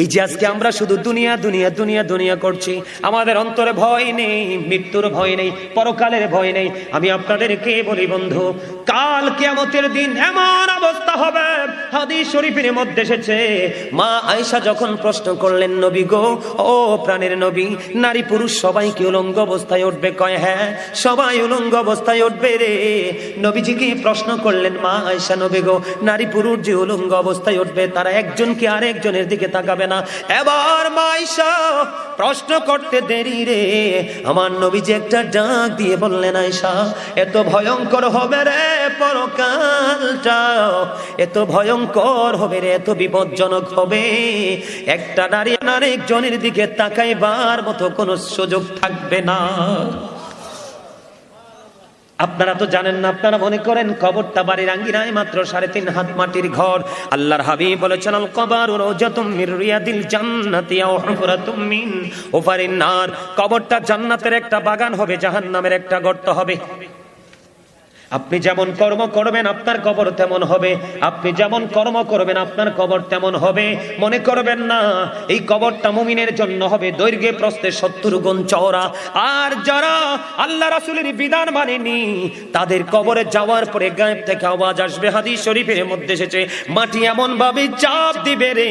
এই যে আজকে আমরা শুধু দুনিয়া দুনিয়া দুনিয়া দুনিয়া করছি, আমাদের অন্তরে ভয় নেই, মৃত্যুর ভয় নেই, পরকালের ভয় নেই। আমি আপনাদেরকে বলি, বন্ধু, কাল কিয়ামতের দিন এমন অবস্থা হবে শরীফের মধ্যে এসেছে, মা যখন প্রশ্ন করলেন, নবী গো, ও প্রাণের নবী, নারী পুরুষ উলঙ্গ অবস্থায় উঠবে? কয় হ্যাঁ সবাই উলঙ্গ অবস্থায় উঠবে রে। নবীজিকে প্রশ্ন করলেন, মা আয়েশা, নবী গো, নারী পুরুষ যে উলঙ্গ অবস্থায় উঠবে, তারা একজন কি আরেকজনের দিকে তাকাবে? না। এবার মা আয়েশা প্রশ্ন করতে দেরি রে। আমার নবীজি একটা ডাক দিয়ে বললেন, আয়েশা, এত ভয়ঙ্কর হবে রে পরকালটা। এত ভয়ঙ্কর হবে রে, এত বিপজ্জনক হবে। একটা নারী আরেকজনের দিকে তাকাইবার মতো কোনো সুযোগ থাকবে না। আপনারা তো জানেন না, আপনারা মনে করেন কবরটা বাড়ির আঙ্গিনায় মাত্র সাড়ে তিন হাত মাটির ঘর। আল্লাহর হাবিব বলেছেন, আল কবর রওজাতুম মির রিয়াদিল জান্নাতি নার। কবরটা জান্নাতের একটা বাগান হবে, জাহান্নামের একটা গর্ত হবে। আপনি যেমন কর্ম করবেন, আপনার কবর তেমন হবে। আপনি যেমন কর্ম করবেন, আপনার কবর তেমন হবে। মনে করবেন না, এই কবরটা মুমিনের জন্য হবে। দৈর্ঘ্যে, প্রস্থে সত্তর গুণ চওড়া। আর যারা আল্লাহ রাসুলের বিধান মানেনি, তাদের কবরে যাওয়ার পরে গায়েব থেকে আওয়াজ আসবে। হাদিস শরীফের মধ্যে এসেছে, মাটি এমন ভাবে চাপ দিবে রে।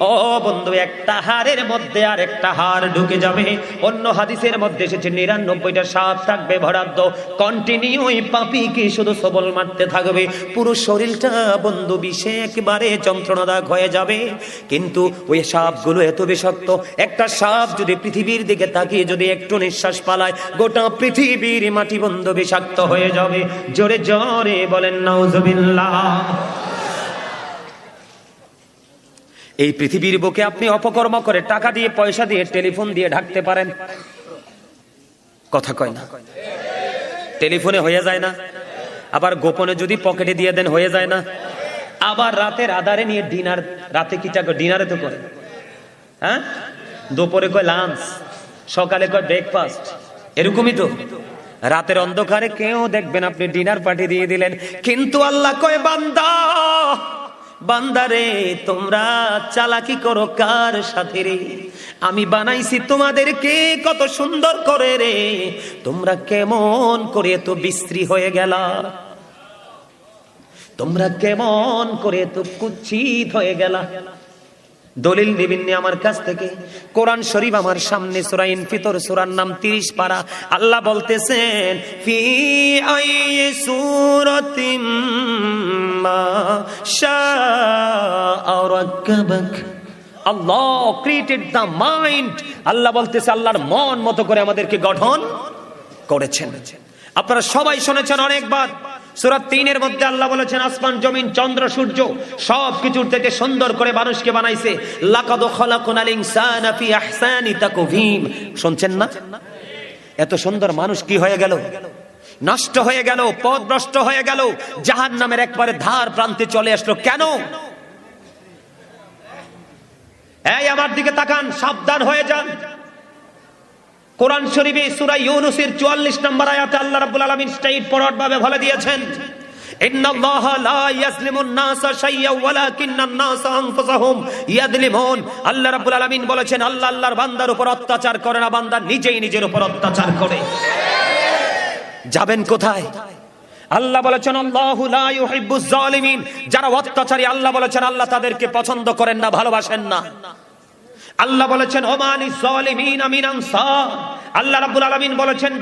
ও বন্ধু, একটা হাড়ের মধ্যে আর একটা হাড় ঢুকে যাবে। অন্য হাদিসের মধ্যে এসেছে, নিরানব্বইটা সাপ থাকবে ভরাদ্দ কন্টিনিউই পাপি কি শুধু সবল মারতে থাকবে। পুরো শরীরটা বন্ধু বিষে একেবারে যন্ত্রণাদায়ক হয়ে যাবে। কিন্তু ওই সাপগুলো এত বিষাক্ত, একটা সাপ যদি পৃথিবীর দিকে তাকিয়ে যদি একটু নিঃশ্বাস পালায়, গোটা পৃথিবীর মাটি বন্ধ বিষাক্ত হয়ে যাবে। জোরে জোরে বলেন, নাউজুবিল্লাহ। এই পৃথিবীর বুকে আপনি অপকর্ম করে টাকা দিয়ে, পয়সা দিয়ে, টেলিফোন দিয়ে ঢাকতে পারেন। কথা কয় না। টেলিফোনে হয়ে যায় না। আবার গোপনে যদি পকেটে দিয়ে দেন, হয়ে যায় না। আবার রাতের আধারে নিয়ে ডিনার, রাতে কি কিটা ডিনারে তো করে। হ্যাঁ? দুপুরে কয় লাঞ্চ সকালে কয় ব্রেকফাস্ট এরকমই তো। রাতের অন্ধকারে কেউ দেখবেন আপনি ডিনার পার্টি দিয়ে দিলেন। কিন্তু আল্লাহ কয়, বান্দা বান্দারে তোমরা চালাকি করো কার সাথে রে? আমি বানাইছি তোমাদেরকে কত সুন্দর করে রে। তোমরা কেমন করে তো বিশ্রী হয়ে গেলা? তোমরা কেমন করে তো কুচ্ছিত হয়ে গেলা? দলিল নিবিন্নি আমার কাছ থেকে কোরআন শরীফ আমার সামনে সুরাইন ফিতর সুরার নাম তিরিশ পারা আল্লাহ বলতেছেন, ফি আই সুরতিম Allah created the mind Allah বলতেছে, আল্লাহর মন মতো করে আমাদেরকে গঠন করেছেন। আপনারা সবাই শুনেছেন অনেকবার। সুরাত তিনের মধ্যে আল্লাহ বলেছেন, আসমান, জমিন, চন্দ্র, সূর্য সব কিছুর থেকে সুন্দর করে মানুষকে বানাইছে। শুনছেন না? এত সুন্দর মানুষ কি হয়ে গেল? নষ্ট হয়ে গেল পথভ্রষ্ট হয়ে গেল জাহান নামের একবারে ধার প্রান্তে চলে আসলো কেন? এই আমার দিকে তাকান, সাবধান হয়ে যান। কোরআন শরীফে সূরা ইউনূসের 44 নম্বর আয়াতে আল্লাহ রাব্বুল আলামিন স্ট্রেইট ফরওয়ার্ড ভাবে বলে দিয়েছেন আল্লাহ বলেছেন, আল্লাহ আল্লাহর উপর অত্যাচার করে না, বান্দা নিজেই নিজের উপর অত্যাচার করে। যাবেন কোথায়? আল্লাহ বলেছেন যারা অত্যাচারী, আল্লাহ বলেছেন, আল্লাহ তাদেরকে পছন্দ করেন না, ভালোবাসেন না। আল্লাহ বলেছেন ওমানি জালিমিন আমিন আনসার আল্লাহ রাব্বুল আলামিন বলেছেন